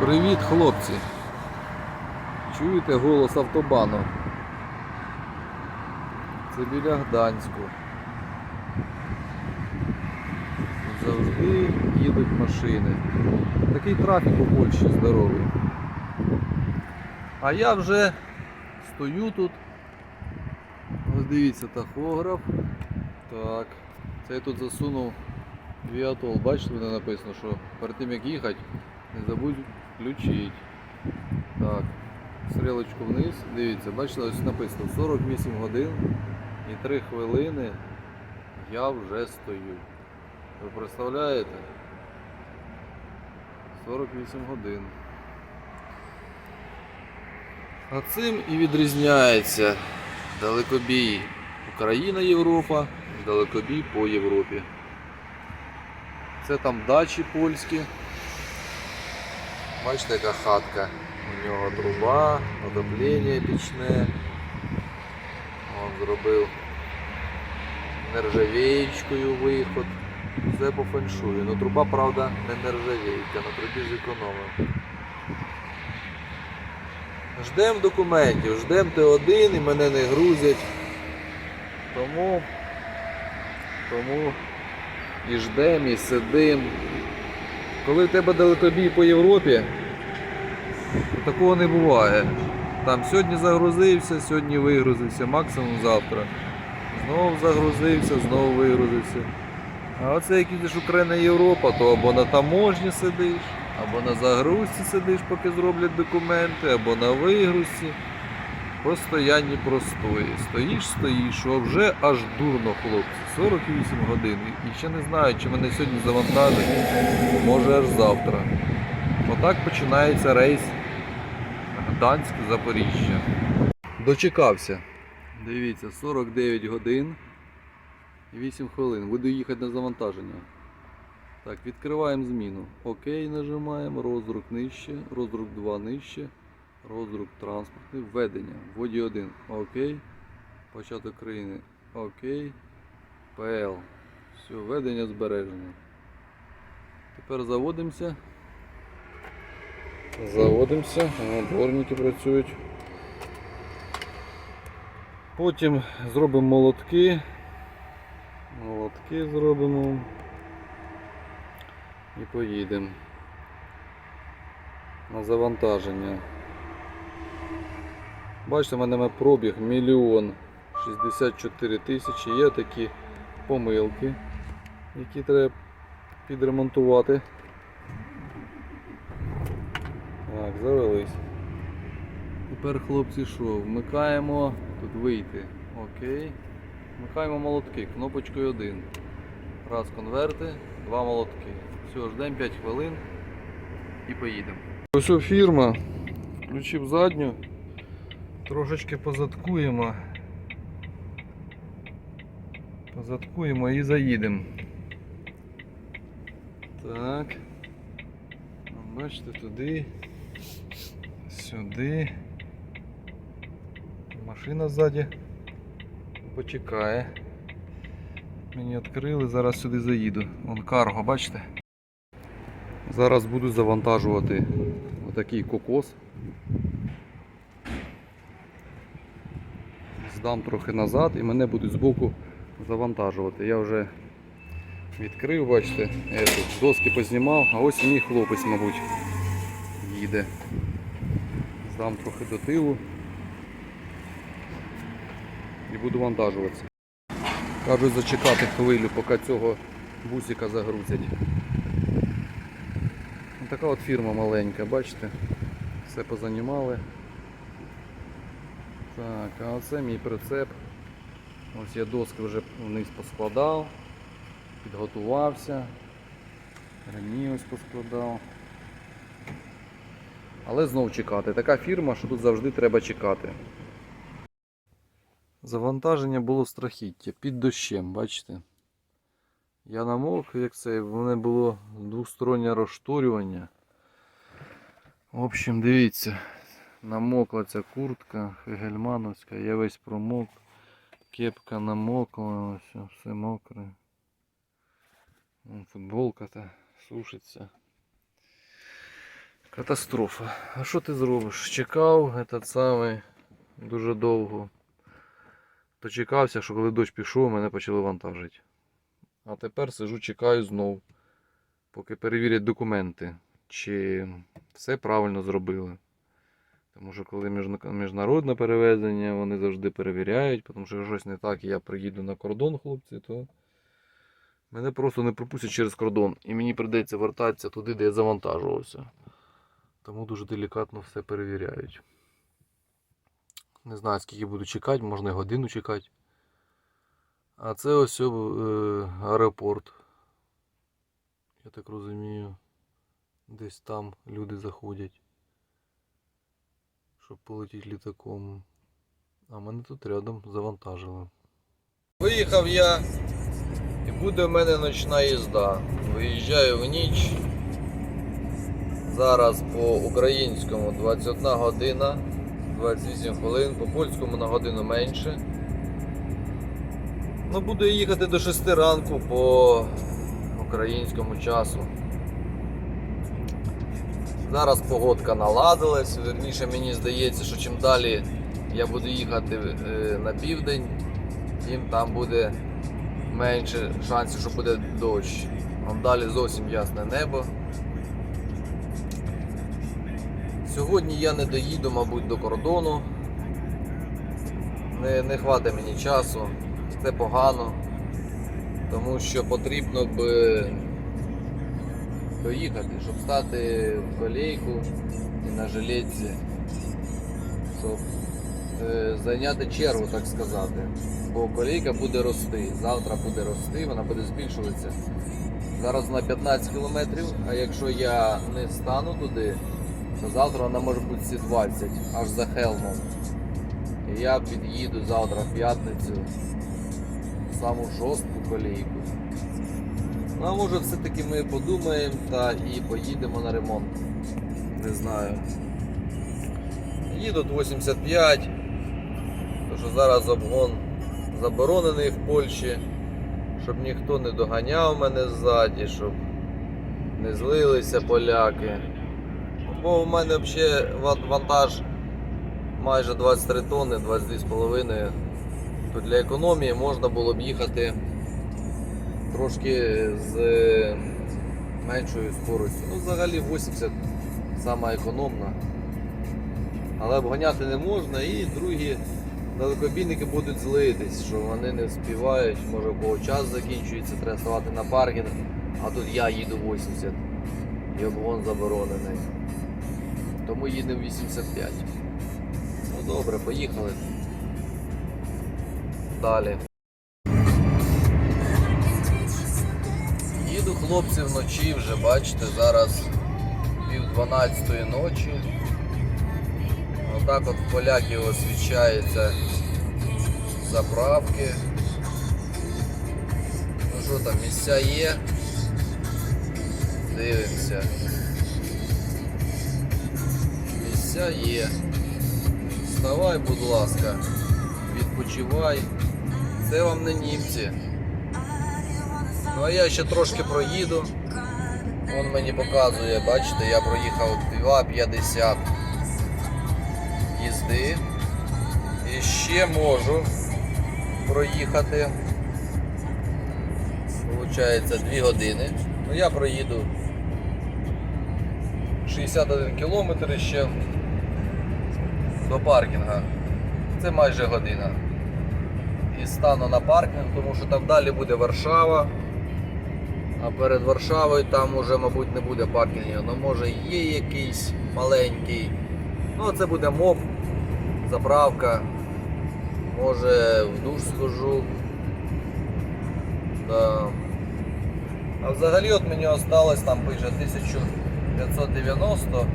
Привіт, хлопці! Чуєте голос автобану? Це біля Гданську. Завжди їдуть машини. Такий трафік у Польщі здоровий. А я вже стою тут. Ось дивіться, тахограф. Так. Це я тут засунув віатол. Бачите, де написано, що перед тим як їхати, не забудь включити. Так. Стрілочку вниз. Дивіться, бачите, ось написано 48 годин і 3 хвилини я вже стою. Ви представляєте? 48 годин. А цим і відрізняється далекобій Україна Європа, далекобій по Європі. Це там дачі польські. Бачите, яка хатка. У нього труба, отоплення пічне. Он зробив нержавієчкою виход. Все по феншую. Ну труба, правда, не нержавійка, на трубі зекономив. Ждем документів, ждем Т1 і мене не грузять. Тому, тому і ждем, і сидим. Коли в тебе далекобій по Європі, такого не буває. Там сьогодні загрузився, сьогодні вигрузився, максимум завтра. Знову загрузився, знову вигрузився. А оце як їдеш Україна Європа, то або на таможні сидиш, або на загрузці сидиш, поки зроблять документи, або на вигрузці. Постоянні простої. Стоїш, стоїш, а вже аж дурно, хлопці. 48 годин. І ще не знаю, чи мене сьогодні завантажать, може аж завтра. Отак починається рейс Гданськ Запоріжжя. Дочекався. Дивіться, 49 годин і 8 хвилин. Буду їхати на завантаження. Так, відкриваємо зміну. Окей, нажимаємо, розрух нижче, розрух 2 нижче, розрух транспортний, введення. Воді 1. Окей. Початок країни. Окей. ПЛ. Все, введення збережено. Тепер заводимося. Заводимося, дворники працюють. Потім зробимо молотки. Молотки зробимо. І поїдемо на завантаження. Бачите, в мене пробіг мільйон 64 тисячі. Є такі помилки, які треба підремонтувати. Так, завелись. Тепер хлопці що? Вмикаємо, тут вийти. Окей. Вмикаємо молотки, кнопочкою 1. Раз конверти, два молотки. Все, ждемо 5 хвилин і поїдемо. Ось фірма. Включив задню. Трошечки позадкуємо. Позадкуємо і заїдемо. Так. Бачите, туди. Сюди. Машина ззаді почекає. Мені відкрили, зараз сюди заїду. Вон карго, бачите? Зараз буду завантажувати отакий кокос. Здам трохи назад і мене будуть збоку завантажувати. Я вже відкрив, бачите, я доски познімав, а ось мій хлопець, мабуть, їде. Здам трохи до тилу і буду вантажуватися. Кажуть зачекати хвилю, поки цього бусика загрузять. Така от фірма маленька, бачите? Все позанімали. Так, а оце мій прицеп. Ось я доски вже вниз поскладав, підготувався. Ремні ось поскладав. Але знов чекати. Така фірма, що тут завжди треба чекати. Завантаження було страхіття під дощем, бачите? Я намок, як це, в мене було двостороннє розшторювання. В общем, дивіться, намокла ця куртка гельмановська, я весь промок, кепка намокла, ось все мокре. Футболка та сушиться. Катастрофа. А що ти зробиш? Чекав этот самий дуже довго. Дочекався, що коли дощ пішов, мене почали вантажити. А тепер сижу, чекаю знов, поки перевірять документи, чи все правильно зробили. Тому що коли міжнародне перевезення, вони завжди перевіряють, тому що щось не так, і я приїду на кордон, хлопці, то мене просто не пропустять через кордон. І мені прийдеться вертатися туди, де я завантажувався. Тому дуже делікатно все перевіряють. Не знаю, скільки буду чекати, можна і годину чекати. А це ось е, аеропорт. Я так розумію. Десь там люди заходять. Щоб полетіти літаком. А мене тут рядом завантажили. Виїхав я і буде в мене ночна їзда. Виїжджаю в ніч. Зараз по українському 21 година, 28 хвилин, по польському на годину менше. Ну, буду їхати до 6 ранку по українському часу. Зараз погодка наладилась, верніше мені здається, що чим далі я буду їхати е, на південь, тим там буде менше шансів, що буде дощ. Вон далі зовсім ясне небо. Сьогодні я не доїду, мабуть, до кордону. Не, не хватить мені часу. Це погано. Тому що потрібно б доїхати, щоб стати в колейку і на жилетці, щоб е, зайняти чергу, так сказати. Бо колейка буде рости. Завтра буде рости, вона буде збільшуватися. Зараз вона 15 кілометрів, а якщо я не стану туди, то завтра вона може бути всі 20, аж за Хелмом. І я під'їду завтра в п'ятницю саму шостку колійку. Ну а може все-таки ми подумаємо та і поїдемо на ремонт. Не знаю. Їдуть 85, тому що зараз обгон заборонений в Польщі, щоб ніхто не доганяв мене ззаді, щоб не злилися поляки. Бо в мене взагалі ва- вантаж майже 23 тонни, 22,5. То для економії можна було б їхати трошки з меншою скоростю. Ну, взагалі 80 сама економна. Але обганяти не можна і другі далекобійники будуть злитись, що вони не вспівають, може кого час закінчується, треба ставати на паркінг, а тут я їду 80 і обгон заборонений. Тому їдемо 85. Ну добре, поїхали. Далі. Хлопці вночі вже, бачите, зараз пів 12 ночі. Отак от в поляків освічаються заправки. Ну що там, місця є? Дивимося. Місця є. Вставай, будь ласка, відпочивай. Це вам не німці. Ну а я ще трошки проїду. Вон мені показує, бачите, я проїхав 2,50 їзди. І ще можу проїхати. Получається 2 години. Ну я проїду 61 кілометр ще до паркінга. Це майже година. І стану на паркінг, тому що там далі буде Варшава. А перед Варшавою там уже, мабуть, не буде паркінгів. Ну може є якийсь маленький. Ну це буде МОП, заправка. Може в душ схожу. Да. А взагалі от мені осталось там пише 1590.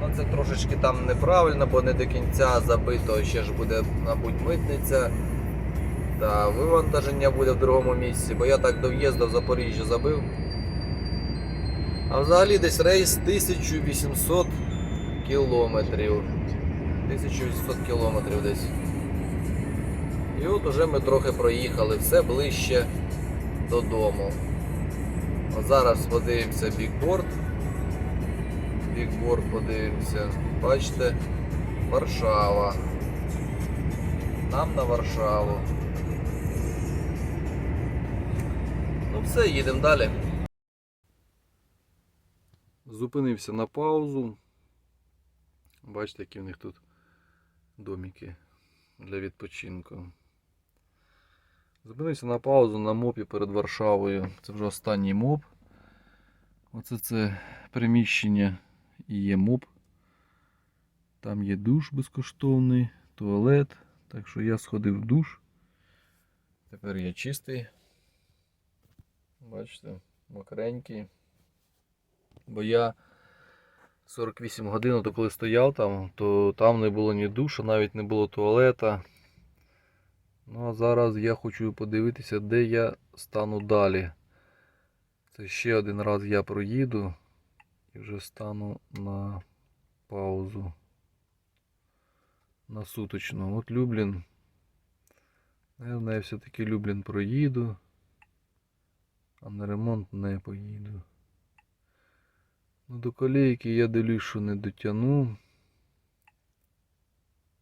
Ну це трошечки там неправильно, бо не до кінця забито, ще ж буде, мабуть, митниця. Та вивантаження буде в другому місці, бо я так до в'їзду в Запоріжжя забив. А взагалі десь рейс 1800 кілометрів. 1800 кілометрів десь. І от уже ми трохи проїхали, все ближче додому. От зараз подивимося бікборд. бікборд подивимося. Бачите, Варшава. Нам на Варшаву. Все, їдемо далі. Зупинився на паузу. Бачите, які в них тут домики для відпочинку. Зупинився на паузу на мопі перед Варшавою. Це вже останній моп. Оце це приміщення і є моп. Там є душ безкоштовний, туалет. Так що я сходив в душ. Тепер я чистий. Бачите, мокренький. Бо я 48 годин, то коли стояв там, то там не було ні душа, навіть не було туалета. Ну а зараз я хочу подивитися, де я стану далі. Це ще один раз я проїду і вже стану на паузу. На суточну. От Люблін. Наверное, я все-таки Люблін проїду, а на ремонт не поїду. Ну, до колейки я дивлюсь, що не дотягну.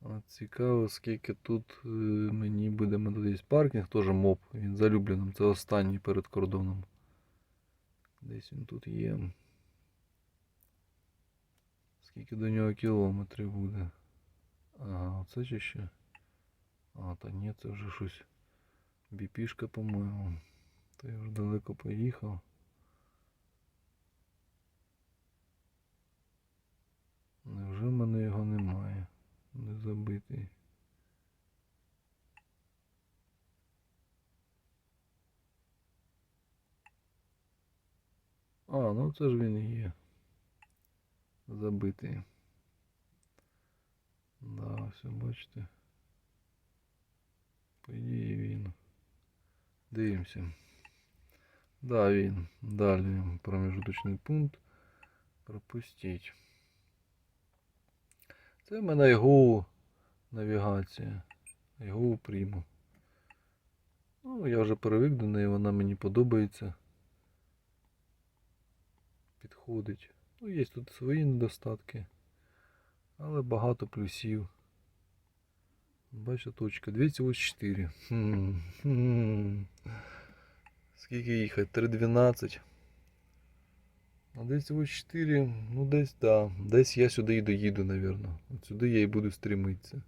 А цікаво, скільки тут е, мені буде десь паркінг, теж моп. Він за Любліном. Це останній перед кордоном. Десь він тут є. Скільки до нього кілометрів буде? Ага, оце чи ще? А, та ні, це вже щось. Біпішка, по-моєму. То я вже далеко поїхав. Невже в мене його немає? Не забитий. А, ну це ж він і є. Забитий. Да, все, бачите. По ідеї він. Дивимося. Да, він. Далі промежуточний пункт. Пропустіть. Це в мене його навігація. Його прийму. Ну, я вже привик до неї, вона мені подобається. Підходить. Ну, є тут свої недостатки. Але багато плюсів. Бачите, точка 284. Скільки їхати? 3.12. А 284, ну десь, да. Десь я сюди і доїду, напевно. От сюди я і буду стремитися.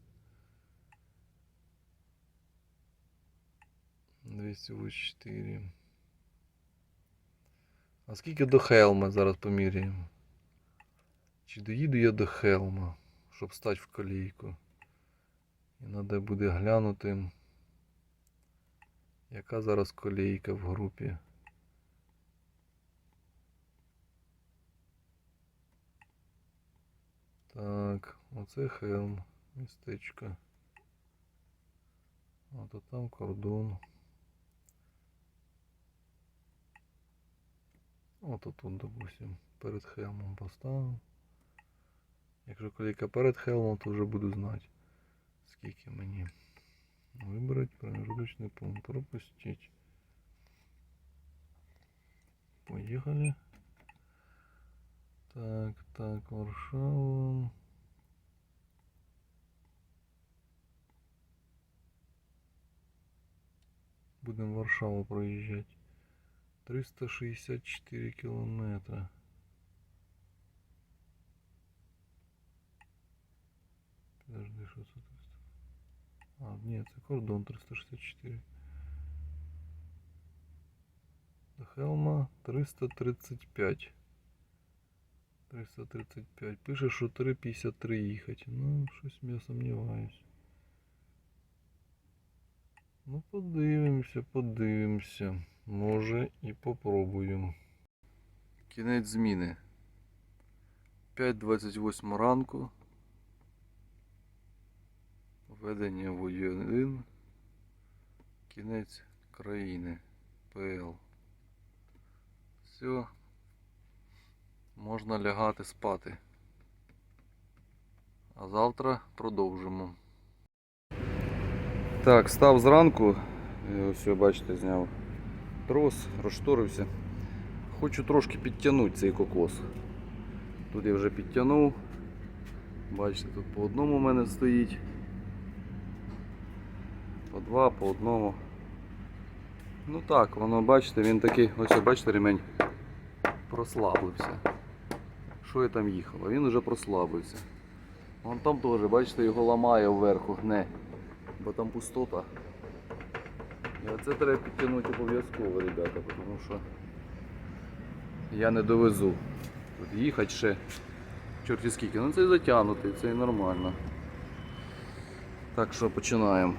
284. А скільки до Хелма зараз поміряємо? Чи доїду я до Хелма, щоб стати в колійку? І треба буде глянути, яка зараз колійка в групі. Так, оце Хелм, містечко. Ото там кордон. Ото тут, допустим, перед Хелмом поставив. Якщо колійка перед Хелмом, то вже буду знати, скільки мені. Вибрати промежуточний пункт. Пропустить. Поїхали. Так, так, Варшава. Будемо Варшаву проїжджати. 364 кілометри. Подожди, що це тут? А, ні, це кордон 364. До Хелма 335. 335. Пише, що 3,53 їхати. Ну, щось я сумніваюсь. Ну, подивимося, подивимося. Може і попробуємо. Кінець зміни. 5.28 ранку. Введення в 1. Кінець країни. ПЛ. Все. Можна лягати спати. А завтра продовжимо. Так, став зранку. Ось, бачите, зняв трос, розшторився. Хочу трошки підтягнути цей кокос. Тут я вже підтягнув. Бачите, тут по одному у мене стоїть. Два, по одному. Ну так, воно бачите, він такий, ось бачите, ремень прослабився. Що я там їхав? Він вже прослабився. Вон там теж, бачите, його ламає вверху, гне. Бо там пустота. І оце треба підтягнути обов'язково, ребята, тому що я не довезу. Тут їхати ще чорті скільки. Ну це затягнутий, це і нормально. Так що починаємо.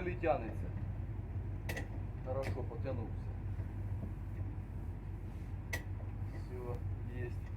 Це щось взагалі тянеться. Хорошо, потягнувся. Все, есть.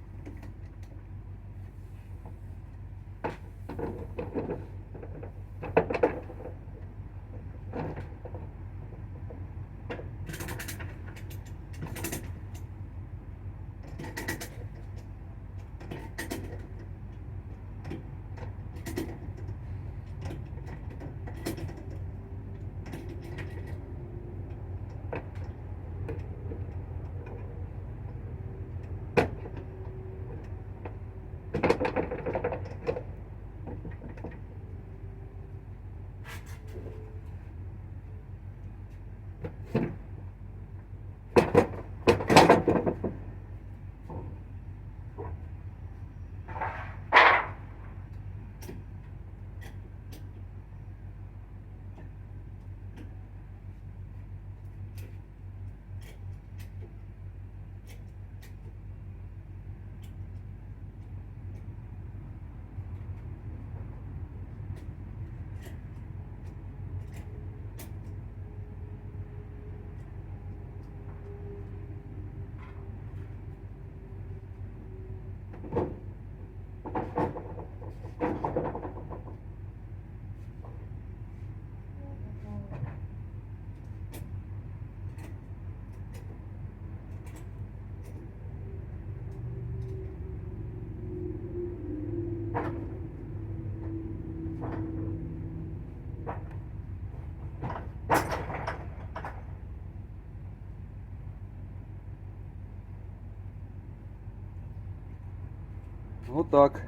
Отак.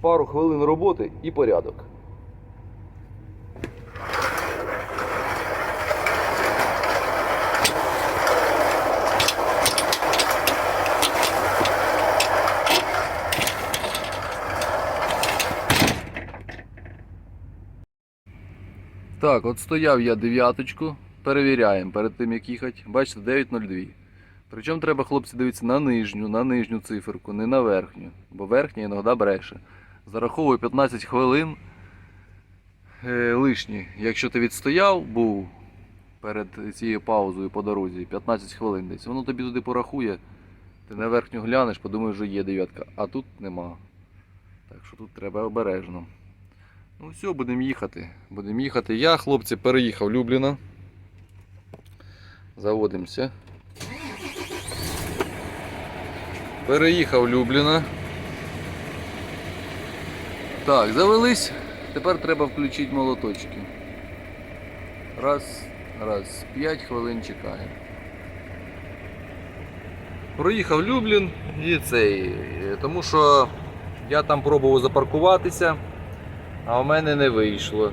Пару хвилин роботи і порядок. Так, от стояв я дев'яточку, перевіряємо перед тим як їхати. Бачите, 9.02. Причому треба, хлопці, дивитися на нижню, на нижню циферку, не на верхню. Бо верхня іноді бреше. Зараховую 15 хвилин е, лишні. Якщо ти відстояв, був перед цією паузою по дорозі, 15 хвилин десь, воно тобі туди порахує. Ти на верхню глянеш, подумаєш, що є дев'ятка, а тут нема. Так що тут треба обережно. Ну все, будемо їхати. Будемо їхати. Я, хлопці, переїхав Любліна. Заводимося. Переїхав Любліна. Так, завелись. Тепер треба включити молоточки. Раз, раз, 5 хвилин чекаємо. Проїхав Люблін і цей. Тому що я там пробував запаркуватися, а у мене не вийшло.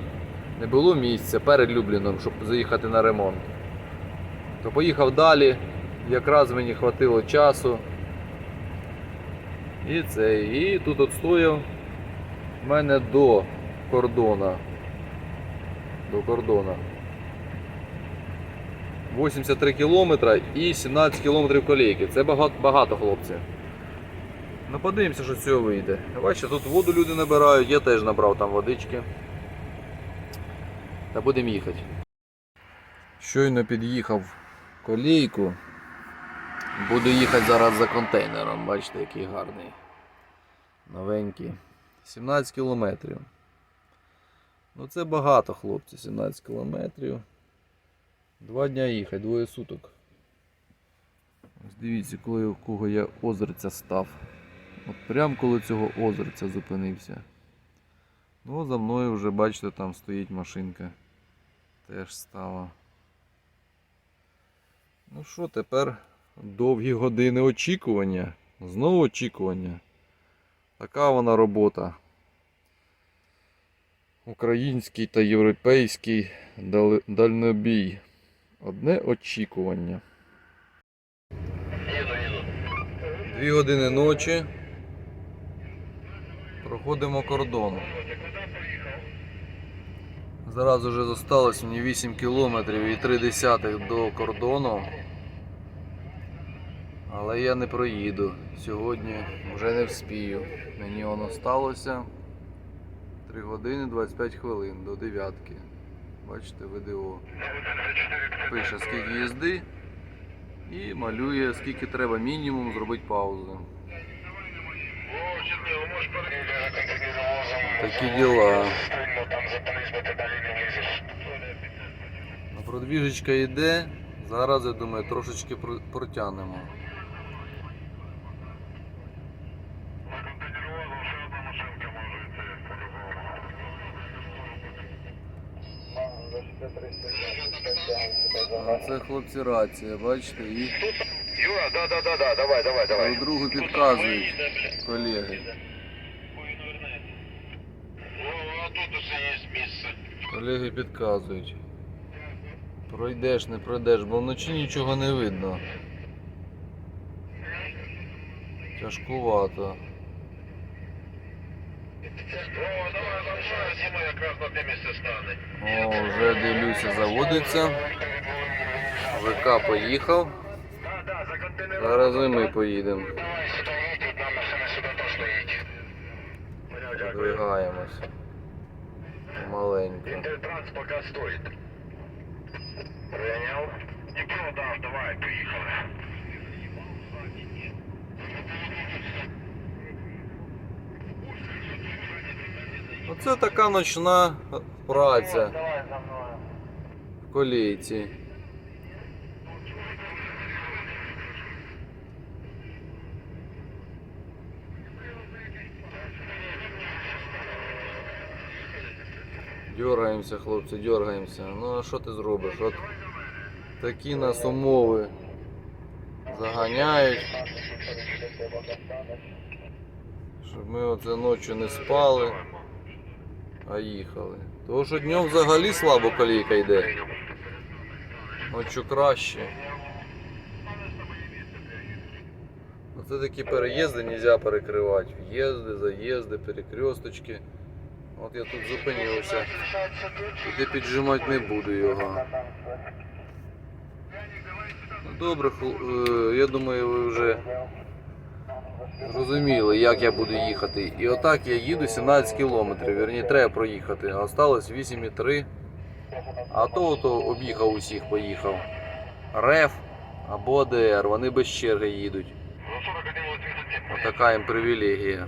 Не було місця перед Любліном, щоб заїхати на ремонт. То поїхав далі, якраз мені хватило часу. І цей. І тут от стояв в мене до кордона. До кордона. 83 кілометра і 17 кілометрів колейки. Це багато, багато хлопців. Ну подивимося, що з цього вийде. Бачите, тут воду люди набирають, я теж набрав там водички. Та будемо їхати. Щойно під'їхав колійку. Буду їхати зараз за контейнером. Бачите, який гарний. Новенький. 17 кілометрів. Ну це багато, хлопці, 17 кілометрів. Два дня їхати, двоє суток. Ось дивіться, коли у кого я озерця став. От прямо коли цього озерця зупинився. Ну, за мною вже, бачите, там стоїть машинка. Теж стала. Ну що, тепер довгі години очікування. Знову очікування. Така вона робота. Український та європейський дальнобій. Одне очікування. Дві години ночі. Проходимо кордон. Зараз уже зосталось мені 8 кілометрів і 3 десятих до кордону. Але я не проїду. Сьогодні вже не вспію. Мені воно сталося 3 години 25 хвилин до 9. Бачите, ВДО. Пише скільки їзди і малює скільки треба мінімум зробити паузу. Такі діла. Продвіжечка йде. Зараз, я думаю, трошечки протягнемо. А це хлопці рація, бачите, і Юра, да, да, да, да, давай, давай, давай. друг другу підказують колеги. А тут місце. Колеги підказують. Пройдеш, не пройдеш, бо вночі нічого не видно. Тяжкувато. О, вже дивлюся, заводиться. ВК поїхав. Зараз і ми поїдемо. Дякую. Маленько. Інтертранс поки стоїть. Прийняв. Дніпро дав, давай, поїхали. Оце така ночна праця в колійці. Дергаємося, хлопці, дергаємося. Ну а що ти зробиш? От такі нас умови заганяють, щоб ми оце ночі не спали, а їхали. Тому що днем взагалі слабо колійка йде. Ночі краще. Оце такі переїзди не можна перекривати. В'їзди, заїзди, перекресточки. От я тут зупинився. Туди піджимати не буду його. Ну, добре, е, я думаю, ви вже зрозуміли, як я буду їхати. І отак я їду 17 кілометрів. Вірні, треба проїхати. А осталось 8,3. А то, то об'їхав усіх, поїхав. РЕФ або АДР, вони без черги їдуть. Ну, 41 37. Отака їм привілегія.